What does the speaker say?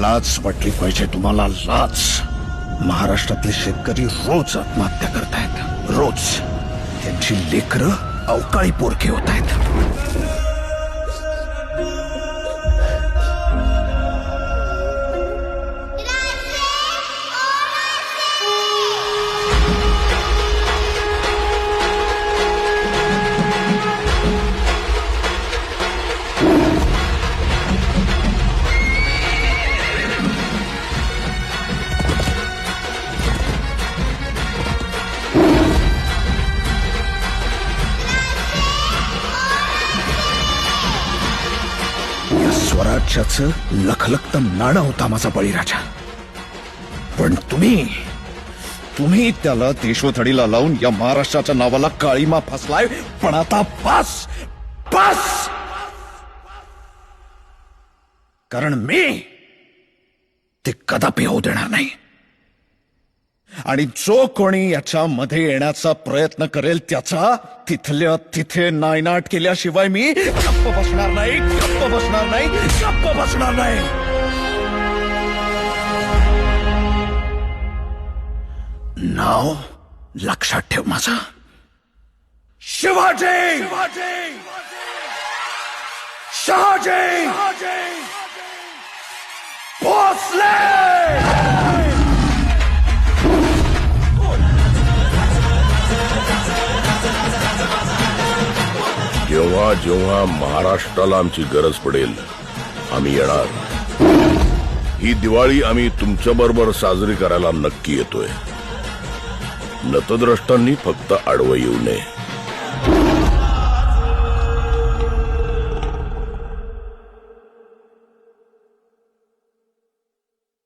लाच वाटली पाहिजे तुम्हाला लाच. महाराष्ट्रातले शेतकरी रोज आत्महत्या करतायत. रोज. त्यांची लेकरं अवकाळी पोरके होत आहेत स्वराज्याचं लखलखत नाणं होता माझा बळीराजा. पण तुम्ही तुम्ही त्याला देशोथडीला लावून या महाराष्ट्राच्या नावाला काळीमा फसलाय पण आता बस बस कारण मी ते कदापि होऊ देणार नाही. आणि जो कोणी याच्या मध्ये येण्याचा प्रयत्न करेल त्याचा तिथल्या तिथे नायनाट केल्याशिवाय मी गप्प बसणार नाही गप्प बसणार नाही गप्प बसणार नाही. नाव लक्षात ठेव माझा. शिवाजी! शिवाजी! शहाजी भोसले जेव्हा जेव्हा महाराष्ट्राला आमची गरज पडेल आम्ही येणार. ही दिवाळी आम्ही तुमच्या बरोबर साजरी करायला नक्की येतोय. नतद्रष्टांनी फक्त आडवं येऊ नये.